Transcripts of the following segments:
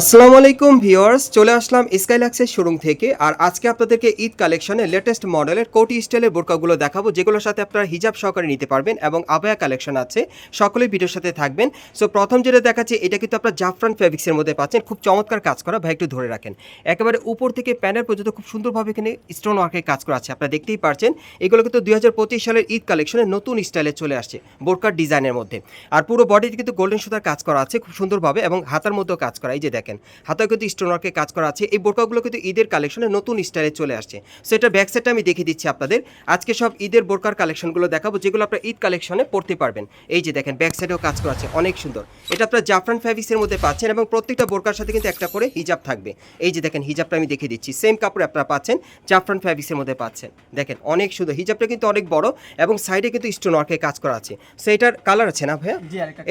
আসসালামু আলাইকুম ভিউয়ার্স, চলে আসলাম স্কাইলাক্সের শোরুম থেকে। আর আজকে আপনাদেরকে ঈদ কালেকশনের লেটেস্ট মডেলের কোটি স্টাইলের বোরকাগুলো দেখাবো, যেগুলোর সাথে আপনারা হিজাব সহকারে নিতে পারবেন এবং আবায়া কালেকশন আছে। সকলেই ভিডিওর সাথে থাকবেন। সো প্রথম যেটা দেখাচ্ছি, এটা কিন্তু আপনার জাফরান ফেব্রিক্সের মধ্যে পাচ্ছেন। খুব চমৎকার কাজ করা, ভাই একটু ধরে রাখেন। একেবারে উপর থেকে প্যানেল পর্যন্ত খুব সুন্দরভাবে এখানে স্টোন ওয়ার্কের কাজ করা আছে, আপনারা দেখতেই পারছেন। এগুলো কিন্তু দুই হাজার পঁচিশ সালের ঈদ কালেকশনের নতুন স্টাইলে চলে আসছে, বোরকার ডিজাইনের মধ্যে। আর পুরো বডিতে কিন্তু গোল্ডেন সুতার কাজ করা আছে, খুব সুন্দরভাবে এবং হাতার মধ্যেও কাজ করা, এই যে দেখেন। হাতেও কিন্তু স্টোন ওয়ার্কের কাজ করা আছে। এই বোরকাগুলো কিন্তু ঈদের কালেকশনে নতুন স্টাইলে চলে আসছে। সো এটা ব্যাক সাইডটা আমি দেখিয়ে দিচ্ছি আপনাদের। আজকে সব ঈদের বোরকার কালেকশনগুলো দেখাবো যেগুলো আপনার ঈদ কালেকশনে পড়তে পারবেন। এই যে দেখেন ব্যাক সাইডেও কাজ করা আছে অনেক সুন্দর। এটা আপনার জাফরান ফ্যাব্রিক্সের মধ্যে পাচ্ছেন এবং প্রত্যেকটা বোরকার সাথে কিন্তু একটা করে হিজাব থাকবে। এই যে দেখেন হিজাবটা আমি দেখিয়ে দিচ্ছি। সেম কাপড়ে আপনারা পাচ্ছেন জাফরান ফ্যাব্রিক্সের মধ্যে পাচ্ছেন। দেখেন অনেক সুন্দর। হিজাবটা কিন্তু অনেক বড় এবং সাইডে কিন্তু স্টোন ওয়ার্কের কাজ করা আছে। সো এটার কালার আছে না ভাইয়া?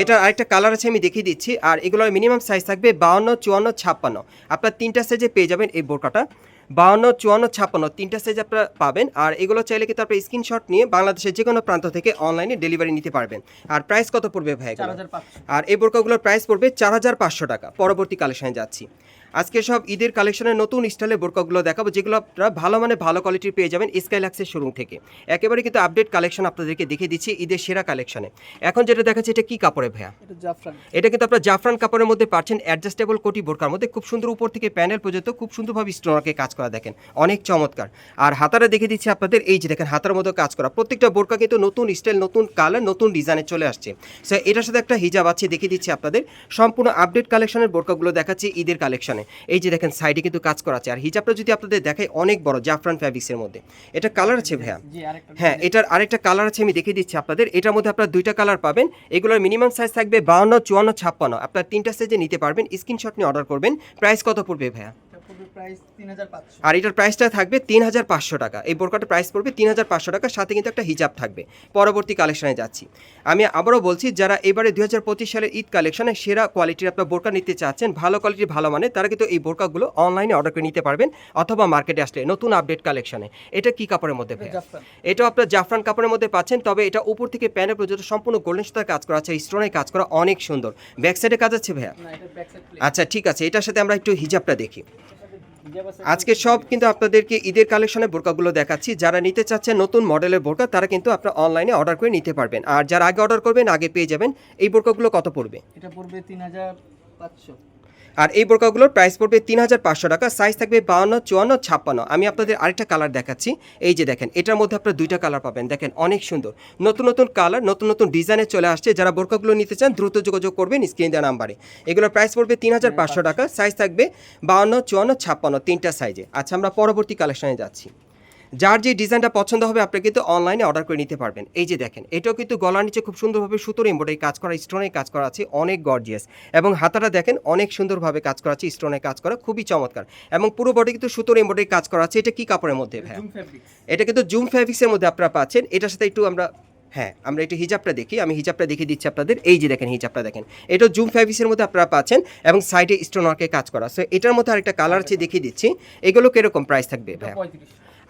এটার আরেকটা কালার আছে আমি দেখিয়ে দিচ্ছি। আর এগুলোর মিনিমাম সাইজ থাকবে বাউন্ন চুয়ান্ন ছাপ্পান্ন। আপনার তিনটা সাইজে পেয়ে যাবেন এই বোরকাটা। বাউন্ন চুয়ান্ন ছাপ্পান্ন তিনটা সাইজ আপনারা পাবেন। আর এগুলো চাইলে কিন্তু আপনার স্ক্রিনশট নিয়ে বাংলাদেশের যে কোনো প্রান্ত থেকে অনলাইনে ডেলিভারি নিতে পারবেন। আর প্রাইস কত পড়বে ভাই আর এই বোরকাগুলোর প্রাইস পড়বে চার হাজার পাঁচশো টাকা। পরবর্তী কালেকশনে যাচ্ছি। আজকে সব ঈদের কালেকশনের নতুন স্টাইলের বোরকাগুলো দেখাবো যেগুলো আপনারা ভালো মানে ভালো কোয়ালিটির পেয়ে যাবেন স্কাইলাক্সের শোরুম থেকে। একেবারে কিন্তু আপডেট কালেকশন আপনাদেরকে দেখিয়ে দিচ্ছি ঈদের সেরা কালেকশনে এখন যেটা দেখাচ্ছে এটা কি কাপড়ে ভাইয়া? এটা জাফরান। এটা কিন্তু আপনার জাফরান কাপড়ের মধ্যে পাচ্ছেন অ্যাডজাস্টেবল কোটি বোরকার মধ্যে। খুব সুন্দর উপর থেকে প্যানেল পর্যন্ত খুব সুন্দরভাবে স্টোনারকে কাজ করা দেখেন অনেক চমৎকার। আর হাতারা দেখে দিচ্ছি আপনাদের এই যে দেখেন হাতার মধ্যে কাজ করা। প্রত্যেকটা বোরকা কিন্তু নতুন স্টাইল নতুন কালার নতুন ডিজাইনে চলে আসছে। সো এটার সাথে একটা হিজাব আছে দেখিয়ে দিচ্ছি আপনাদের। সম্পূর্ণ আপডেট কালেকশনের বোরকাগুলো দেখাচ্ছি ঈদের কালেকশনে এই যে দেখেন সাইডে কিন্তু কাজ করা আছে। আর হিজাবটা যদি আপনাদের দেখে অনেক বড় জাফরান ফ্যাব্রিক্সের মধ্যে। এটা কালার আছে ভাইয়া। হ্যাঁ এটার আরেকটা কালার আছে আমি দেখিয়ে দিচ্ছি আপনাদের। এটার মধ্যে আপনারা দুইটা কালার পাবেন। এগুলোর মিনিমাম সাইজ থাকবে বাউন্ন চুয়ান্ন ছাপ্পান্ন। আপনার তিনটা সাইজে নিতে পারবেন। স্ক্রিনশট নিয়ে অর্ডার করবেন। প্রাইস কত পড়বে ভাইয়া? এটা আর এটার প্রাইসটা থাকবে তিন হাজার পাঁচশো টাকা। এই বোরকাটার প্রাইস পড়বে তিন হাজার পাঁচশো টাকা সাথে কিন্তু একটা হিজাব থাকবে। পরবর্তী কালেকশনে যাচ্ছি। আমি আবারও বলছি যারা এবারে দুই হাজার পঁচিশ সালের ঈদ কালেকশনে সেরা কোয়ালিটির আপনার বোরকা নিতে চাচ্ছেন ভালো কোয়ালিটির ভালো মানে তারা কিন্তু এই বোরকাগুলো অনলাইনে অর্ডার করে নিতে পারবেন অথবা মার্কেটে আসলে নতুন আপডেট কালেকশনে এটা কি কাপড়ের মধ্যে জাফরান। আপনার জাফরান কাপড়ের মধ্যে পাচ্ছেন তবে এটা উপর থেকে প্যানেল পর্যন্ত সম্পূর্ণ গোল্ডেন সুতার কাজ করা আছে স্টোনের কাজ করা অনেক সুন্দর। ব্যাক সাইডে কাজ আছে ভাইয়া? এটা আচ্ছা ঠিক আছে এটার সাথে আমরা একটু হিজাবটা দেখি। আজকে সব কিন্তু আপনাদেরকে ঈদের কালেকশনের বোরকাগুলো দেখাচ্ছি। যারা নিতে চাচ্ছেন নতুন মডেলের বোরকা, তারা কিন্তু আপনার অনলাইনে অর্ডার করে নিতে পারবেন। আর যারা আগে অর্ডার করবেন, আগে পেয়ে যাবেন। এই বোরকাগুলো কত পড়বে? এটা পড়বে তিন হাজার পাঁচশো। আর এই বোরকাগুলোর প্রাইস পড়বে তিন হাজার পাঁচশো টাকা সাইজ থাকবে বাউন্ন, চুয়ান্ন, ছাপ্পান্ন। আমি আপনাদের আরেকটা কালার দেখাচ্ছি। এই যে দেখেন, এটার মধ্যে আপনার দুইটা কালার পাবেন। দেখেন, অনেক সুন্দর। নতুন নতুন কালার নতুন নতুন ডিজাইনে চলে আসছে। যারা বোরকাগুলো নিতে চান, দ্রুত যোগাযোগ করবেন স্ক্রিন দেওয়া নাম্বারে। এগুলোর প্রাইস পড়বে তিন হাজার পাঁচশো টাকা সাইজ থাকবে বাউন্ন, চুয়ান্ন, ছাপ্পান্ন, তিনটা সাইজে আচ্ছা আমরা পরবর্তী কালেকশনে যাচ্ছি। যার যে ডিজাইনটা পছন্দ হবে আপনি কিন্তু অনলাইনে অর্ডার করে নিতে পারবেন। এই যে দেখেন এটাও কিন্তু গলার নিচে খুব সুন্দরভাবে সুতোর এম্বয়ডারি কাজ করা স্টোনের কাজ করা আছে অনেক গর্জিয়াস এবং হাতাটা দেখেন অনেক সুন্দরভাবে কাজ করা আছে স্টোনের কাজ করা খুবই চমৎকার। এবং পুরো বডি কিন্তু সুতোর এম্বয়ডারি কাজ করা আছে এটা কি কাপড়ের মধ্যে ভাই এটা কিন্তু জুম ফ্যাব্রিক্সের মধ্যে আপনারা পাচ্ছেন। এটার সাথে একটু আমরা হ্যাঁ আমরা একটু হিজাবটা দেখি আমি হিজাবটা দেখিয়ে দিচ্ছি আপনাদের। এই যে দেখেন হিজাবটা দেখেন এটা জুম ফ্যাব্রিক্সের মধ্যে আপনারা পাচ্ছেন এবং সাইডে স্টোন ওয়ার্কের কাজ করা। সো এটার মধ্যে আরেকটা কালার আছে দেখিয়ে দিচ্ছি। এগুলো কীরকম প্রাইস থাকবে ভাই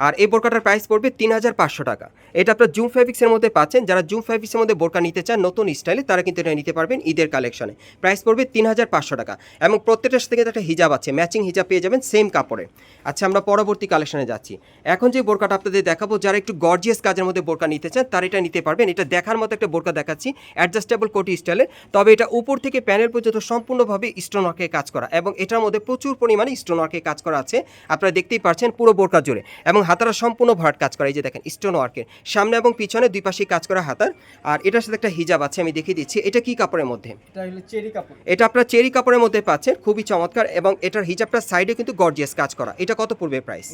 আর এই বোরকাটার প্রাইস পড়বে তিন হাজার পাঁচশো টাকা। এটা আপনার জুম ফ্যাব্রিক্সের মধ্যে পাচ্ছেন। যারা জুম ফ্যাব্রিক্সের মধ্যে বোরকা নিতে চান নতুন স্টাইলে, তারা কিন্তু এটা নিতে পারবেন ঈদের কালেকশনে প্রাইস পড়বে তিন হাজার পাঁচশো টাকা। এবং প্রত্যেকটার সাথে একটা হিজাব আছে ম্যাচিং হিজাব পেয়ে যাবেন সেম কাপড়ে। আচ্ছা আমরা পরবর্তী কালেকশনে যাচ্ছি। এখন যে বোরকাটা আপনাদের দেখাবো, যারা একটু গর্জিয়াস কাজের মধ্যে বোরকা নিতে চান, তারা এটা নিতে পারবেন। এটা দেখার মতো একটা বোরকা দেখাচ্ছি অ্যাডজাস্টেবল কোটি স্টাইলে। তবে এটা উপর থেকে প্যানেল পর্যন্ত সম্পূর্ণভাবে স্টোন ওয়ার্কে কাজ করা। এবং এটার মধ্যে প্রচুর পরিমাণে স্টোন ওয়ার্কে কাজ করা আছে। আপনারা দেখতেই পাচ্ছেন পুরো বোরকা জুড়ে। এবং হাতারা সম্পূর্ণ ভরাট কাজ করা। এই যে দেখেন স্টোন ওয়ার্কের সামনে এবং পিছনে দুই পাশেই কাজ করা হাতার। আর এটার সাথে একটা হিজাব আছে আমি দেখিয়ে দিচ্ছি। এটা কি কাপড়ের মধ্যে? এটা আপনার চেরি কাপড়ের মধ্যে পাচ্ছেন খুবই চমৎকার। এবং এটার হিজাবটার সাইডে কিন্তু গর্জিয়াস কাজ করা। এটা কত পড়বে প্রাইস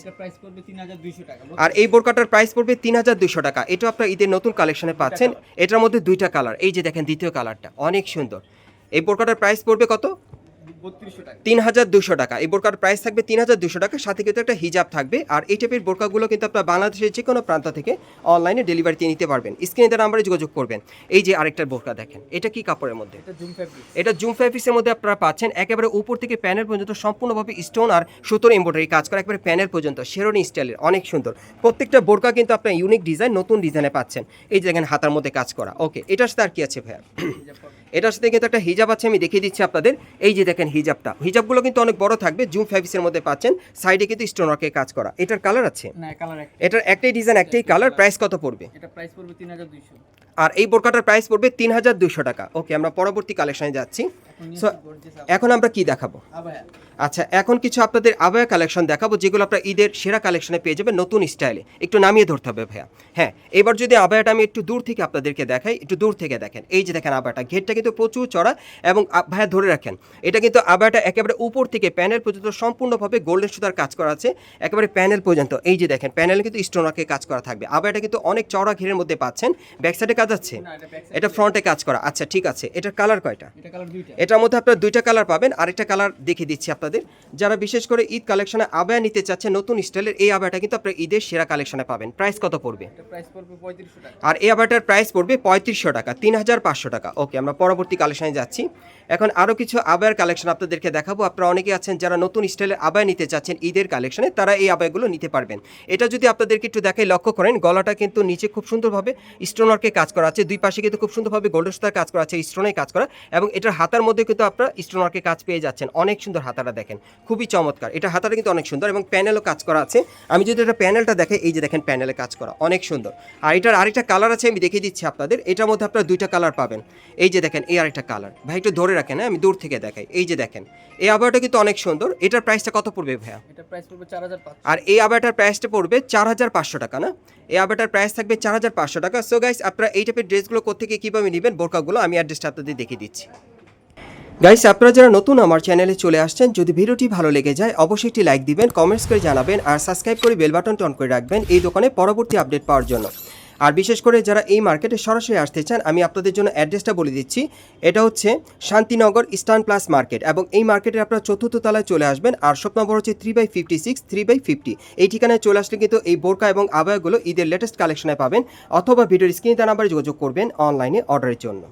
আর এই বোরকাটার প্রাইস পড়বে তিন হাজার দুশো টাকা। এটা আপনার ঈদের নতুন কালেকশনে পাচ্ছেন। এটার মধ্যে দুইটা কালার এই যে দেখেন দ্বিতীয় কালারটা অনেক সুন্দর। এই বোরকাটার প্রাইস পড়বে কত? তিন হাজার দুশো টাকা। এই বোরকার প্রাইস থাকবে তিন হাজার দুশো টাকা। সাথে কিন্তু একটা হিজাব থাকবে। আর এই টাইপের বোরকাগুলো কিন্তু আপনার বাংলাদেশের যে কোনো প্রান্ত থেকে অনলাইনে ডেলিভারিতে নিতে পারবেন। স্ক্রিনে তার নাম্বারে যোগাযোগ করবেন। এই যে আরেকটা বোরকা দেখেন এটা কি কাপড়ের মধ্যে? এটা জুম ফ্যাব্রিক্সের মধ্যে আপনারা পাচ্ছেন। একেবারে উপর থেকে প্যানেল পর্যন্ত সম্পূর্ণভাবে স্টোন আর সুতোর এম্ব্রয়ডারি কাজ করা। একেবারে প্যানেল পর্যন্ত শেরনি স্টাইলের অনেক সুন্দর। প্রত্যেকটা বোরকা কিন্তু আপনার ইউনিক ডিজাইন নতুন ডিজাইনে পাচ্ছেন। এই যে দেখেন হাতার মধ্যে কাজ করা। ওকে এটার সাথে আর কি আছে ভাইয়া? এটার সাথে কিন্তু একটা হিজাব আছে আমি দেখিয়ে দিচ্ছি আপনাদের। এই যে দেখেন হিজাবটা। হিজাবগুলো কিন্তু অনেক বড় থাকবে জুম ফ্যাবিসের মধ্যে পাচ্ছেন। সাইডে কিন্তু স্টোন ওয়ার্কের কাজ করা। এটার কালার আছে? না কালার এক এটার একটাই ডিজাইন একটাই কালার প্রাইস কত পড়বে? এটা প্রাইস পড়বে তিন হাজার দুইশো। আর এই বোরকাটার প্রাইস পড়বে তিন হাজার দুশো টাকা। ওকে আমরা পরবর্তী কালেকশনে যাচ্ছি। এখন এখন আমরা কি দেখাবো? আচ্ছা এখন কিছু আপনাদের আবহাওয়া কালেকশন দেখাবো যেগুলো আপনার ঈদের সেরা কালেকশনে পেয়ে যাবেন নতুন স্টাইলে একটু নামিয়ে ধরতে হবে ভাইয়া। হ্যাঁ এবার যদি আবহাওয়াটা আমি একটু দূর থেকে আপনাদেরকে দেখাই একটু দূর থেকে দেখেন। এই যে দেখেন আবহাওয়াটা ঘেরটা কিন্তু প্রচুর চড়া এবং ভাইয়া ধরে রাখেন এটা কিন্তু আবহাওয়াটা একেবারে উপর থেকে প্যানেল পর্যন্ত সম্পূর্ণভাবে গোল্ডেন সুতার কাজ করা আছে একেবারে প্যানেল পর্যন্ত। এই যে দেখেন প্যানেলে কিন্তু স্টোনাকে কাজ করা থাকবে। আবহাওয়াটা কিন্তু অনেক চড়া ঘেরের মধ্যে পাচ্ছেন। ব্যাক সাইডে কাজ আছে। এটা ফ্রন্টে কাজ করা। আচ্ছা ঠিক আছে। এটার কালার কয়টা? এটার মধ্যে আপনারা দুইটা কালার পাবেন আরেকটা কালার দেখিয়ে দিচ্ছি আপনাদের। যারা বিশেষ করে ঈদ কালেকশনে আবায়া নিতে চাচ্ছে নতুন স্টাইলের এই আবায়াটা কিন্তু আপনার ঈদের সেরা কালেকশনে পাবেন। প্রাইস কত পড়বে? আর এই আবায়াটার প্রাইস পড়বে পঁয়ত্রিশশো টাকা তিন হাজার পাঁচশো টাকা। ওকে আমরা পরবর্তী কালেকশনে যাচ্ছি। এখন আরও কিছু আবায়ার কালেকশন আপনাদেরকে দেখাবো। আপনারা অনেকে আছেন যারা নতুন স্টাইলের আবায় নিতে চাচ্ছেন ঈদের কালেকশনে তারা এই আবায়াগুলো নিতে পারবেন। এটা যদি আপনাদেরকে একটু দেখাই লক্ষ্য করেন গলাটা কিন্তু নিচে খুব সুন্দরভাবে স্টোন ওয়ার্কে কাজ করা আছে। দুই পাশে কিন্তু খুব সুন্দরভাবে গোল্ডেন স্টার কাজ করা আছে স্টোনে কাজ করা। এবং এটার হাতার মধ্যে কিন্তু আপনারা স্টোন ওয়ার্কে কাজ পেয়ে যাচ্ছেন। অনেক সুন্দর হাতাটা দেখেন। খুবই চমৎকার। এটা হাতাটা কিন্তু অনেক সুন্দর এবং প্যানেলও কাজ করা আছে। আমি যদি এটা প্যানেলটা দেখে এই যে দেখেন প্যানেলে কাজ করা। অনেক সুন্দর। আর এটার আরেকটা কালার আছে আমি দেখিয়ে দিচ্ছি আপনাদের। এটার মধ্যে আপনারা দুইটা কালার পাবেন। এই যে দেখেন এই আরেকটা কালার। ভাই একটু ধরে রাখেন হ্যাঁ? আমি দূর থেকে দেখাই। এই যে দেখেন এই আবহাওয়াটা কিন্তু অনেক সুন্দর। এটার প্রাইসটা কত পড়বে ভাইয়া? আর এই আবাটার প্রাইসটা পড়বে চার হাজার পাঁচশো টাকা না? এই আবাটার প্রাইস থাকবে চার হাজার পাঁচশো টাকা। সো গাইস আপনারা এই টাইপের ড্রেসগুলো কোথেকে কীভাবে নেবেন বোরকাগুলো আমি অ্যাড্রেসটা আপনাদের দেখিয়ে দিচ্ছি। গাইস আপনারা যারা নতুন আমার চ্যানেলে চলে আসছেন, যদি ভিডিওটি ভালো লেগে যায়, অবশ্যই একটি লাইক দিবেন কমেন্টস করে জানাবেন, আর সাবস্ক্রাইব করে বেল বাটনটি অন করে রাখবেন এই দোকানে পরবর্তী আপডেট পাওয়ার জন্য। আর বিশেষ করে যারা এই মার্কেটে সরাসরি আসতে চান, আমি আপনাদের জন্য অ্যাড্রেসটা বলে দিচ্ছি। এটা হচ্ছে শান্তিনগর ইস্টার্ন প্লাস মার্কেট এবং এই মার্কেটে আপনারা চতুর্থ তলায় চলে আসবেন, আর শপ নম্বর হচ্ছে three by fifty six three by fifty এই ঠিকানায় চলে আসলে কিন্তু এই বোরকা এবং আবায়াগুলো ঈদের লেটেস্ট কালেকশনে পাবেন, অথবা ভিডিওর স্ক্রিনে নাম্বারে যোগাযোগ করবেন অনলাইনে অর্ডারের জন্য।